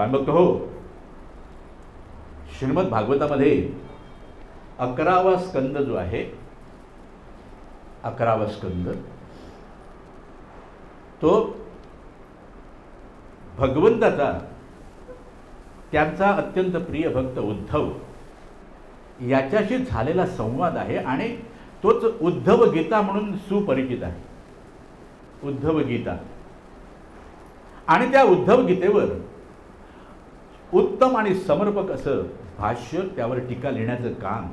कारण बघतो हो. श्रीमद भागवतामध्ये अकरावा स्कंद जो आहे अकरावा स्कंद तो भगवंताचा त्यांचा अत्यंत प्रिय भक्त उद्धव याच्याशी झालेला संवाद आहे आणि तोच उद्धव गीता म्हणून सुपरिचित आहे. उद्धव गीता. आणि त्या उद्धव गीतेवर उत्तम आणि समर्पक असं भाष्य त्यावर टीका लिहिण्याचं काम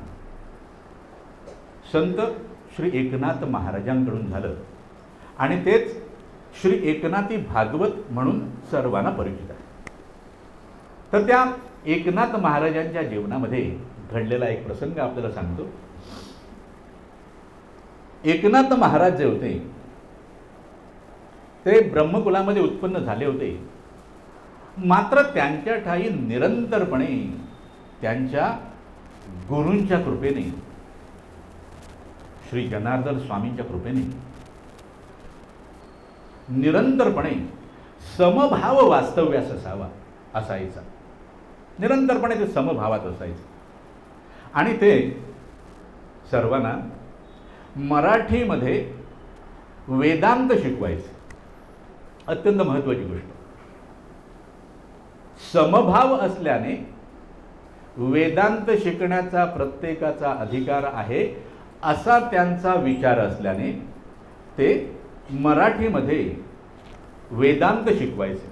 संत श्री एकनाथ महाराजांकडून झालं. आणि तेच श्री एकनाथी भागवत म्हणून सर्वांना परिचित आहे. तर त्या एकनाथ महाराजांच्या जीवनामध्ये घडलेला एक प्रसंग आपल्याला सांगतो. एकनाथ महाराज जे होते ते ब्रह्मकुलामध्ये उत्पन्न झाले होते. मात्र त्यांच्या ठाई निरंतरपणे त्यांच्या गुरूंच्या कृपेने श्री जनार्दन स्वामींच्या कृपेने निरंतरपणे समभाव वास्तव्यास असावा असायचा. निरंतरपणे ते समभावात असायचे. आणि ते सर्वांना मराठीमध्ये वेदांत शिकवायचे. अत्यंत महत्त्वाची गोष्ट. समभाव असल्याने वेदांत शिकण्याचा प्रत्येकाचा अधिकार आहे असा त्यांचा विचार असल्याने ते मराठीमध्ये वेदांत शिकवायचे.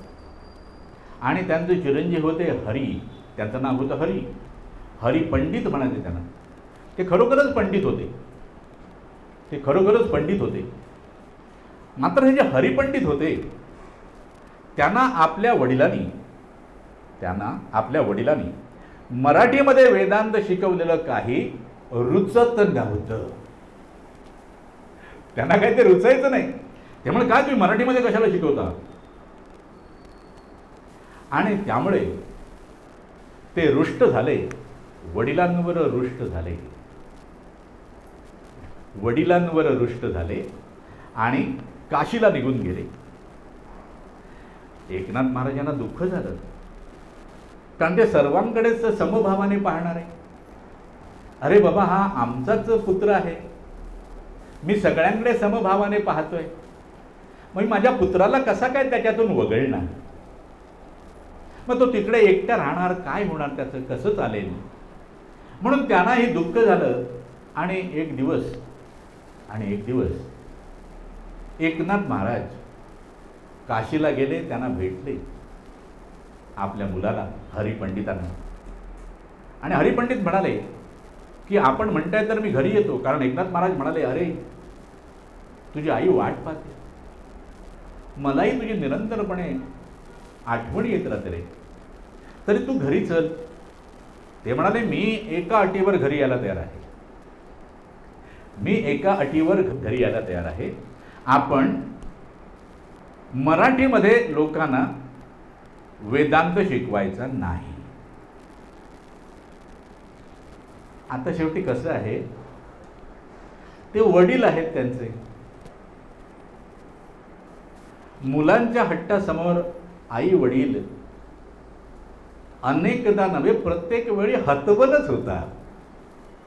आणि त्यांचे चिरंजीव होते हरी त्यांचं नाव होतं हरी. हरी पंडित म्हणायचे त्यांना. ते खरोखरच पंडित होते. ते खरोखरच पंडित होते. मात्र हे जे हरिपंडित होते त्यांना आपल्या वडिलांनी त्यांना आपल्या वडिलांनी. मराठीमध्ये वेदांत शिकवलेलं काही रुचत नव्हतं त्यांना काही ते रुचायचं नाही. त्यामुळे काय तुम्ही मराठीमध्ये कशाला शिकवता? आणि त्यामुळे ते रुष्ट झाले. वडिलांवर रुष्ट झाले. वडिलांवर रुष्ट झाले आणि काशीला निघून गेले. एकनाथ महाराजांना दुःख झालं. कारण ते सर्वांकडेच समभावाने पाहणार. आहे अरे बाबा हा आमचाच पुत्र आहे. मी सगळ्यांकडे समभावाने पाहतोय. मग माझ्या पुत्राला कसा काय त्याच्यातून वगळणार? मग तो तिकडे एकटा राहणार काय होणार त्याचं? कसं चालेल? म्हणून त्यांनाही दुःख झालं. आणि एक दिवस आणि एक दिवस एकनाथ महाराज काशीला गेले त्यांना भेटले. आपल्या मुलाला हरिपंडितांना. आणि हरिपंडित म्हणाले की आपण म्हणताय तर मी घरी येतो कारण एकनाथ महाराज म्हणाले अरे तुझी आई वाट पाहते. मलाही तुझी निरंतरपणे आठवण येत राहते रे. तरी तू घरी चल. ते म्हणाले मी एका अटीवर घरी यायला तयार आहे. मी एका अटीवर घरी यायला तयार आहे. आपण मराठीमध्ये लोकांना वेदांत शिकवायचा नाही. आता शेवटी कसं आहे? ते वडील आहेत त्यांचे. मुलांच्या हट्टासमोर आई वडील अनेकदा नव्हे प्रत्येक वेळी हतबलच होता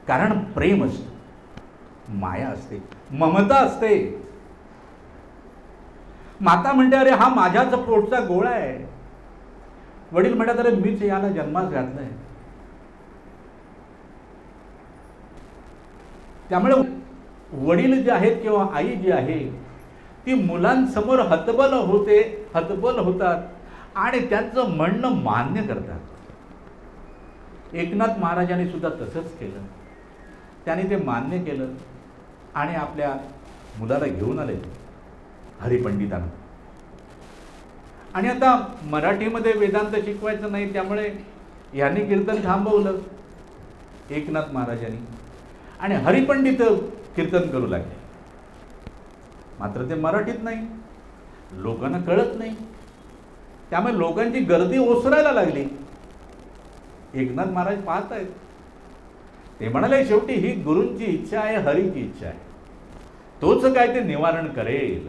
कारण प्रेम असतं. माया असते. ममता असते. माता म्हणते अरे हा माझ्याच पोटचा गोळा आहे. वडील म्हणतात अरे मीच याला जन्मास आहे त्यामुळे वडील जे आहेत किंवा आई जी आहे ती मुलांसमोर हतबल होते हतबल होतात आणि त्यांचं म्हणणं मान्य करतात. एकनाथ महाराजांनी सुद्धा तसंच केलं. त्याने ते मान्य केलं आणि आपल्या मुलाला घेऊन आले हरिपंडितांना. आणि आता मराठीमध्ये वेदांत शिकवायचं नाही त्यामुळे यांनी कीर्तन थांबवलं. एकनाथ महाराजांनी. आणि हरिपंडित कीर्तन करू लागले. मात्र ते मराठीत नाही. लोकांना कळत नाही. त्यामुळे लोकांची गर्दी ओसरायला लागली. एकनाथ महाराज पाहत आहेत ते म्हणाले शेवटी ही गुरूंची इच्छा आहे हरीची इच्छा आहे. तोच काय ते निवारण करेल.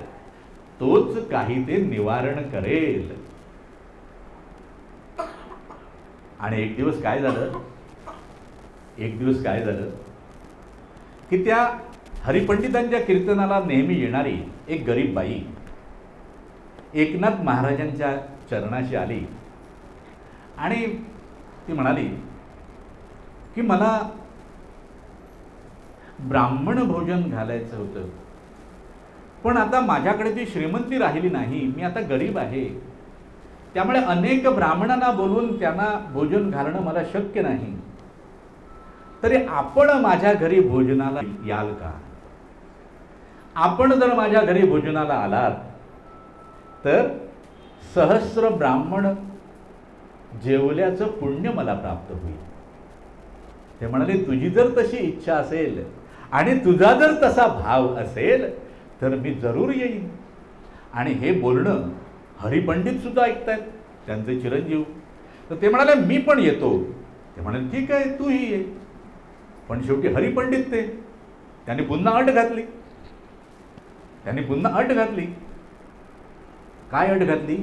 तोच काही ते निवारण करेल. आणि एक दिवस काय झालं? एक दिवस काय झालं? की त्या हरिपंडितांच्या कीर्तनाला नेहमी येणारी एक गरीब बाई एकनाथ महाराजांच्या चरणाशी आली. आणि ती म्हणाली की मला ब्राह्मण भोजन घालायचं होतं. पण आता माझ्याकडे ती श्रीमंती राहिली नाही मी आता गरीब आहे. त्यामुळे अनेक ब्राह्मणांना बोलवून त्यांना भोजन घालणं मला शक्य नाही. तरी आपण माझ्या घरी भोजनाला याल का? आपण जर माझ्या घरी भोजनाला आलात तर सहस्र ब्राह्मण जेवल्याचं पुण्य मला प्राप्त होईल. ते म्हणाले तुझी जर तशी इच्छा असेल आणि तुझा जर तसा भाव असेल तर मी जरूर येईन. आणि हे बोलणं हरिपंडितसुद्धा ऐकतायत त्यांचे चिरंजीव. तर ते म्हणाले मी पण येतो. ते म्हणाले ठीक आहे तूही ये. पण शेवटी हरिपंडित ते. त्यांनी पुन्हा अट घातली. त्यांनी पुन्हा अट घातली. काय अट घातली?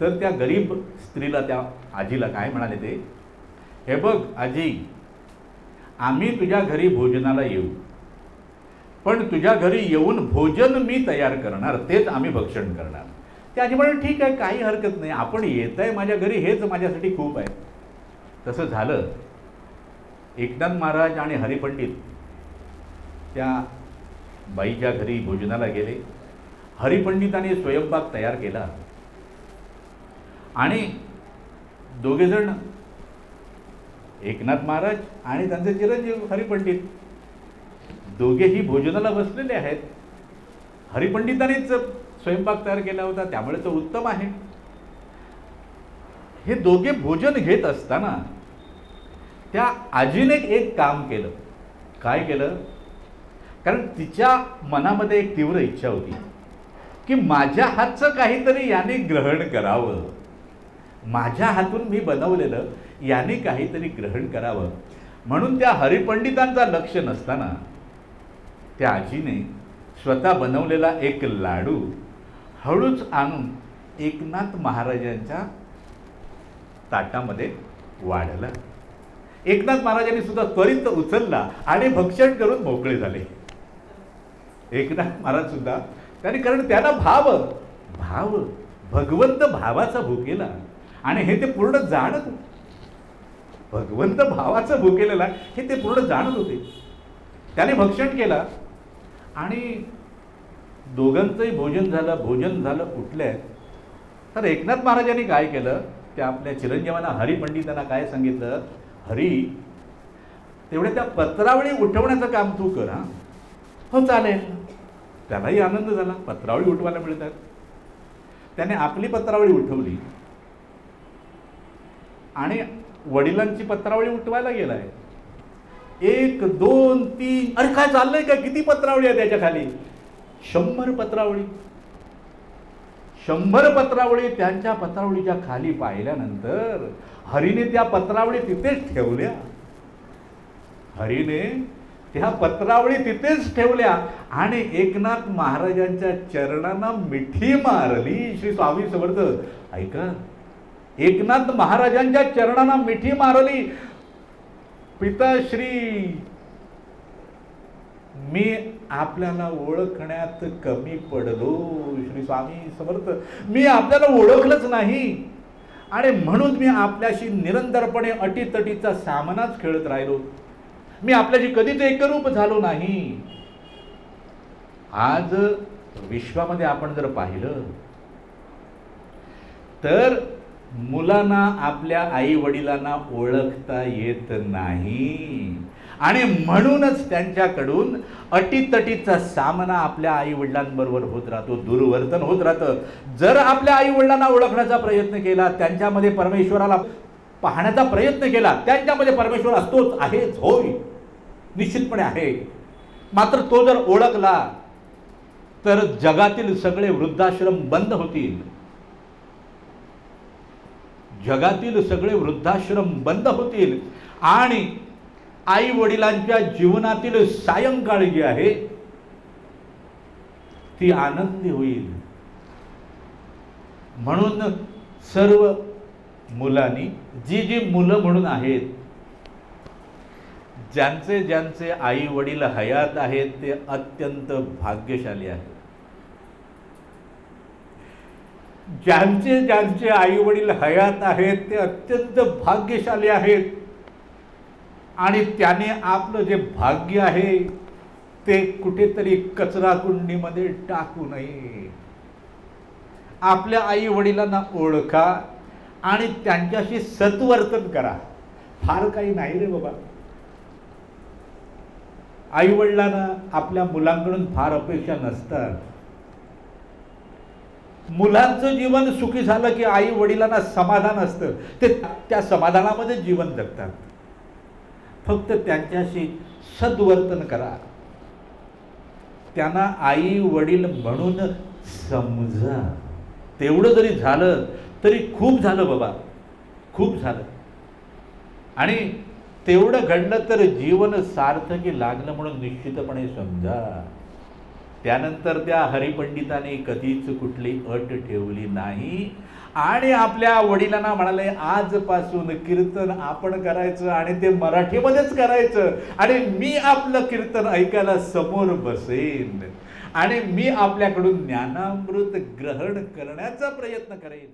तर त्या गरीब स्त्रीला त्या आजीला काय म्हणाले ते? हे बघ आजी आम्ही तुझ्या घरी भोजनाला येऊ. पण तुझ्या घरी येऊन भोजन मी तयार करणार तेच आम्ही भक्षण करणार. ते आजी म्हणाल ठीक आहे काही हरकत नाही. आपण येत आहे माझ्या घरी हेच माझ्यासाठी खूप आहे. तसं झालं. एकनाथ महाराज आणि हरिपंडित त्या बाईच्या घरी भोजनाला गेले. हरिपंडिताने स्वयंपाक तयार केला. आणि दोघेजण एकनाथ महाराज आणि त्यांचे चिरंजीव हरिपंडित दोघेही भोजनाला बसलेले आहेत. हरिपंडितानेच स्वयंपाक तयार केला होता त्यामुळे तो उत्तम आहे. हे दोघे भोजन घेत असताना त्या आजीने एक काम केलं. काय केलं? कारण तिच्या मनामध्ये एक तीव्र इच्छा होती की माझ्या हातचं काहीतरी याने ग्रहण करावं. माझ्या हातून मी बनवलेलं याने काहीतरी ग्रहण करावं. म्हणून त्या हरिपंडितांचा लक्ष नसताना त्या आजीने स्वतः बनवलेला एक लाडू हळूच आणून एकनाथ महाराजांच्या ताटामध्ये वाढला. एकनाथ महाराजांनी सुद्धा त्वरित उचलला आणि भक्षण करून मोकळे झाले. एकनाथ महाराज सुद्धा त्याने कारण त्याला भाव भाव भगवंत भावाचा भुकेला आणि हे ते पूर्ण जाणत भगवंत भावाचा भूकेलेला हे ते पूर्ण जाणत होते. त्याने भक्षण केला. आणि दोघांचंही भोजन झालं भोजन झालं उठले तर एकनाथ महाराजांनी काय केलं? त्या आपल्या चिरंजीवांना हरिपंडितांना काय सांगितलं? हरी तेवढे त्या पत्रावळी उठवण्याचं काम तू कर हा. हो चालेल. त्यालाही आनंद झाला. पत्रावळी उठवायला मिळतात. त्याने आपली पत्रावळी उठवली. आणि वडिलांची पत्रावळी उठवायला गेला आहे एक दोन तीन. अरे काय चाललंय का? किती पत्रावळी आहे त्याच्याखाली शंभर पत्रावळी. शंभर पत्रावळी त्यांच्या पत्रावळीच्या खाली पाहिल्यानंतर हरीने त्या पत्रावळी तिथेच ठेवल्या. हरीने त्या पत्रावळी तिथेच ठेवल्या आणि एकनाथ महाराजांच्या चरणांना मिठी मारली. श्री स्वामी समर्थ ऐका. एकनाथ महाराजांच्या चरणांना मिठी मारली. पिताश्री मी आपल्याला ओळखण्यात कमी पडलो. श्री स्वामी समर्थ मी आपल्याला ओळखलंच नाही. आणि म्हणून मी आपल्याशी निरंतरपणे अटीतटीचा सामनाच खेळत राहिलो. मी आपल्याशी कधीच एकरूप झालो नाही. आज विश्वामध्ये आपण जर पाहिलं तर मुलांना आपल्या आई वडिलांना ओळखता येत नाही. आणि म्हणूनच त्यांच्याकडून अटीतटीचा सामना आपल्या आई वडिलांबरोबर होत राहतो दुर्वर्तन होत राहतं. जर आपल्या आई वडिलांना ओळखण्याचा प्रयत्न केला त्यांच्यामध्ये परमेश्वराला पाहण्याचा प्रयत्न केला त्यांच्यामध्ये परमेश्वर असतोच आहेच होय. निश्चितपणे आहे. मात्र तो जर ओळखला तर जगातील सगळे वृद्धाश्रम बंद होतील. जगातील सगळे वृद्धाश्रम बंद होतील. आणि आई वडिलांच्या जीवनातील सायंकाळ जी आहे ती आनंदी होईल. म्हणून सर्व मुलांनी जी जी मुलं म्हणून आहेत ज्यांचे ज्यांचे आई वडील हयात आहेत ते अत्यंत भाग्यशाली आहेत. ज्यांचे ज्यांचे आई वडील हयात आहेत ते अत्यंत भाग्यशाली आहेत. आणि त्याने आपलं जे भाग्य आहे ते कुठेतरी कचरा कुंडीमध्ये टाकू नये. आपल्या आई वडिलांना ओळखा आणि त्यांच्याशी सत्वर्तन करा. फार काही नाही रे बाबा. आई वडिलांना आपल्या मुलांकडून फार अपेक्षा नसतात. मुलांचं जीवन सुखी झालं की आई वडिलांना समाधान असतं. ते त्या समाधानामध्ये जीवन जगतात. फक्त त्यांच्याशी सद्वर्तन करा. त्यांना आई वडील म्हणून समजा. तेवढं जरी झालं तरी खूप झालं बाबा. खूप झालं. आणि तेवढं घडलं तर जीवन सार्थकी लागलं म्हणून निश्चितपणे समजा. त्यानंतर त्या हरिपंडिताने कधीच कुठली अट ठेवली नाही. आणि आपल्या वडिलांना म्हणाले आजपासून कीर्तन आपण करायचं आणि ते मराठीमध्येच करायचं आणि मी आपलं कीर्तन ऐकायला समोर बसेन आणि मी आपल्याकडून ज्ञानामृत ग्रहण करण्याचा प्रयत्न करेन.